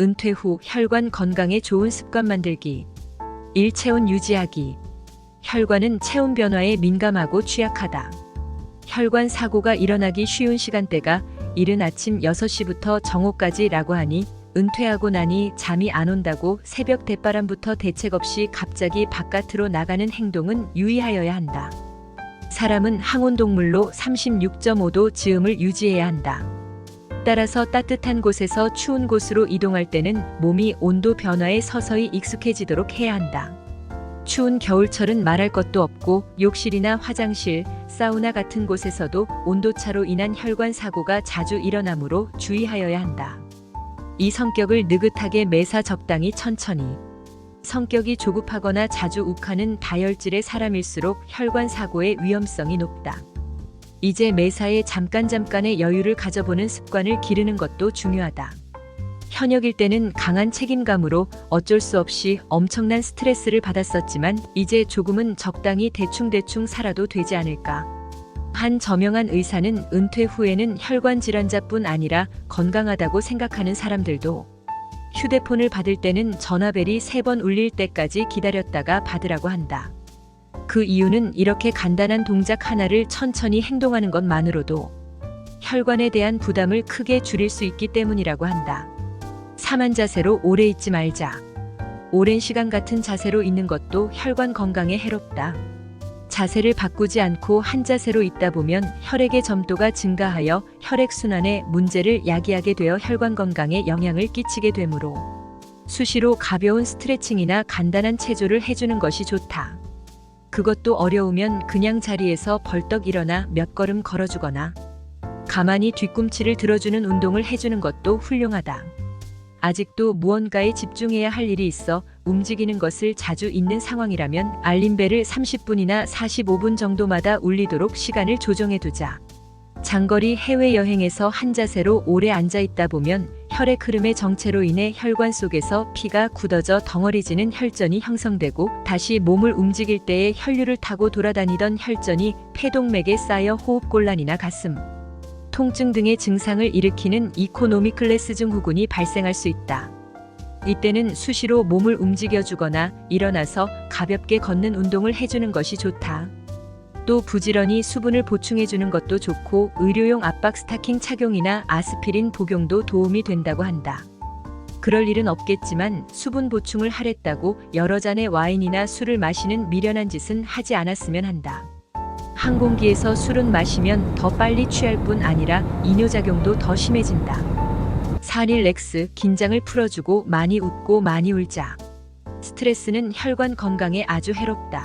은퇴 후 혈관 건강에 좋은 습관 만들기. 1. 체온 유지하기. 혈관은 체온 변화에 민감하고 취약하다. 혈관 사고가 일어나기 쉬운 시간대가 이른 아침 6시부터 정오까지라고 하니 은퇴하고 나니 잠이 안 온다고 새벽 대바람부터 대책 없이 갑자기 바깥으로 나가는 행동은 유의하여야 한다. 사람은 항온동물로 36.5도 즈음을 유지해야 한다. 따라서 따뜻한 곳에서 추운 곳으로 이동할 때는 몸이 온도 변화에 서서히 익숙해지도록 해야 한다. 추운 겨울철은 말할 것도 없고 욕실이나 화장실, 사우나 같은 곳에서도 온도차로 인한 혈관 사고가 자주 일어나므로 주의하여야 한다. 이 성격을 느긋하게 매사 적당히 천천히. 성격이 조급하거나 자주 욱하는 다혈질의 사람일수록 혈관 사고의 위험성이 높다. 이제 매사에 잠깐 잠깐의 여유를 가져보는 습관을 기르는 것도 중요하다. 현역일 때는 강한 책임감으로 어쩔 수 없이 엄청난 스트레스를 받았었지만 이제 조금은 적당히 대충대충 살아도 되지 않을까. 한 저명한 의사는 은퇴 후에는 혈관 질환자뿐 아니라 건강하다고 생각하는 사람들도 휴대폰을 받을 때는 전화벨이 세 번 울릴 때까지 기다렸다가 받으라고 한다. 그 이유는 이렇게 간단한 동작 하나를 천천히 행동하는 것만으로도 혈관에 대한 부담을 크게 줄일 수 있기 때문이라고 한다. 사만 자세로 오래 있지 말자. 오랜 시간 같은 자세로 있는 것도 혈관 건강에 해롭다. 자세를 바꾸지 않고 한 자세로 있다 보면 혈액의 점도가 증가하여 혈액순환에 문제를 야기하게 되어 혈관 건강에 영향을 끼치게 되므로 수시로 가벼운 스트레칭이나 간단한 체조를 해주는 것이 좋다. 그것도 어려우면 그냥 자리에서 벌떡 일어나 몇 걸음 걸어주거나 가만히 뒤꿈치를 들어주는 운동을 해주는 것도 훌륭하다. 아직도 무언가에 집중해야 할 일이 있어 움직이는 것을 자주 잊는 상황이라면 알림벨을 30분이나 45분 정도마다 울리도록 시간을 조정해 두자. 장거리 해외여행에서 한 자세로 오래 앉아 있다 보면 혈액 흐름의 정체로 인해 혈관 속에서 피가 굳어져 덩어리지는 혈전이 형성되고 다시 몸을 움직일 때에 혈류를 타고 돌아다니던 혈전이 폐동맥에 쌓여 호흡곤란이나 가슴, 통증 등의 증상을 일으키는 이코노미클레스 증 후군이 발생할 수 있다. 이때는 수시로 몸을 움직여주거나 일어나서 가볍게 걷는 운동을 해주는 것이 좋다. 또 부지런히 수분을 보충해주는 것도 좋고 의료용 압박 스타킹 착용이나 아스피린 복용도 도움이 된다고 한다. 그럴 일은 없겠지만 수분 보충을 하랬다고 여러 잔의 와인이나 술을 마시는 미련한 짓은 하지 않았으면 한다. 항공기에서 술은 마시면 더 빨리 취할 뿐 아니라 이뇨작용도 더 심해진다. 사릴렉스, 긴장을 풀어주고 많이 웃고 많이 울자. 스트레스는 혈관 건강에 아주 해롭다.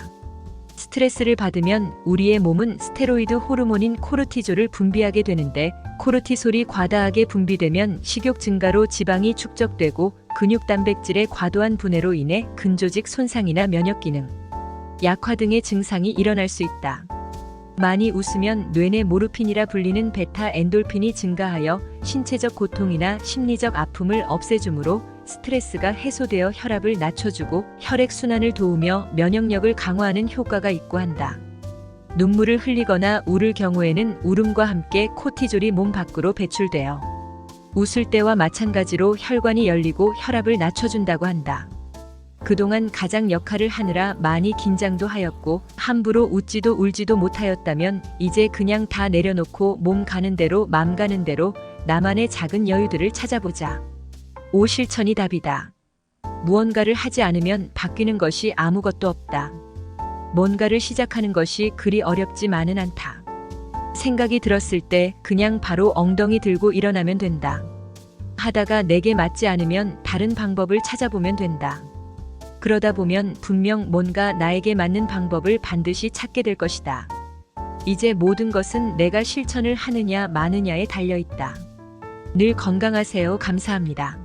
스트레스를 받으면 우리의 몸은 스테로이드 호르몬인 코르티졸을 분비하게 되는데 코르티솔이 과다하게 분비되면 식욕 증가로 지방이 축적되고 근육 단백질의 과도한 분해로 인해 근조직 손상이나 면역 기능, 약화 등의 증상이 일어날 수 있다. 많이 웃으면 뇌내 모르핀이라 불리는 베타 엔돌핀이 증가하여 신체적 고통이나 심리적 아픔을 없애주므로 스트레스가 해소되어 혈압을 낮춰주고 혈액 순환을 도우며 면역력을 강화하는 효과가 있고 한다. 눈물을 흘리거나 울을 경우에는 울음과 함께 코티졸이 몸 밖으로 배출되어 웃을 때와 마찬가지로 혈관이 열리고 혈압을 낮춰준다고 한다. 그동안 가장 역할을 하느라 많이 긴장도 하였고 함부로 웃지도 울지도 못하였다면 이제 그냥 다 내려놓고 몸 가는 대로 맘 가는 대로 나만의 작은 여유들을 찾아보자. 오 실천이 답이다. 무언가를 하지 않으면 바뀌는 것이 아무것도 없다. 뭔가를 시작하는 것이 그리 어렵지만은 않다. 생각이 들었을 때 그냥 바로 엉덩이 들고 일어나면 된다. 하다가 내게 맞지 않으면 다른 방법을 찾아보면 된다. 그러다 보면 분명 뭔가 나에게 맞는 방법을 반드시 찾게 될 것이다. 이제 모든 것은 내가 실천을 하느냐 마느냐에 달려 있다. 늘 건강하세요. 감사합니다.